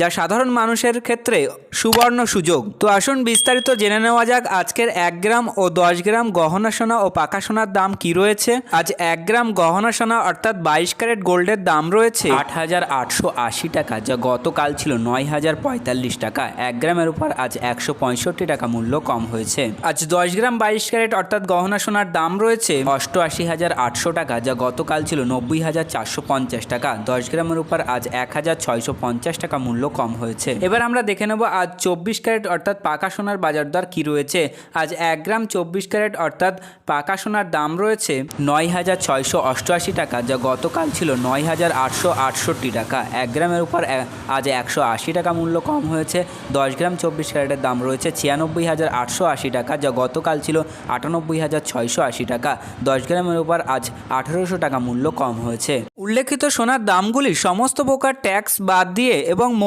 যা সাধারণ মানুষের ক্ষেত্রে সুবর্ণ সুযোগ। তো আসুন বিস্তারিত জেনে নেওয়া যাক আজকের এক গ্রাম ও দশ গ্রাম গহনা সোনা ও পাকা সোনার দাম কি রয়েছে। আজ এক গ্রাম গহনা সোনা অর্থাৎ বাইশ ক্যারেট গোল্ডের দাম রয়েছে আট হাজার আটশো আশি টাকা, যা গতকাল ছিল নয় হাজার পঁয়তাল্লিশ টাকা। এক গ্রামের উপর আজ একশো পঁয়ষট্টি টাকা মূল্য কম হয়েছে। আজ দশ গ্রাম বাইশ ক্যারেট অর্থাৎ গহনা সোনার দাম রয়েছে অষ্টআশি হাজার আটশো টাকা, যা গতকাল ছিল নব্বই হাজার চারশো পঞ্চাশ টাকা। দশ গ্রামের উপর আজ এক হাজার ছয়শো পঞ্চাশ টাকা মূল্য কম হয়েছে। এবার আমরা দেখে নেব আজ চব্বিশ ক্যারেট অর্থাৎ পাকা সোনার বাজার দর কী রয়েছে। আজ এক গ্রাম চব্বিশ ক্যারেট অর্থাৎ পাকা সোনার দাম রয়েছে নয় হাজার ছয়শো অষ্টআশি টাকা, যা গতকাল ছিল নয় হাজার আটশো আটষট্টি টাকা। এক গ্রামের উপর আজ একশো আশি টাকা মূল্য কম হয়েছে, দশ গ্রাম চব্বিশ ক্যারেটের দাম রয়েছে ছিয়ানব্বই হাজার আটশো আশি টাকা, যা গতকাল ছিল আটানব্বই হাজার ছয়শো আশি টাকা। দশ গ্রামের উপর আজ আঠেরোশো টাকা মূল্য কম হয়েছে। উল্লেখিত সোনার দামগুলি সমস্ত প্রকার ট্যাক্স বাদ দিয়ে এবং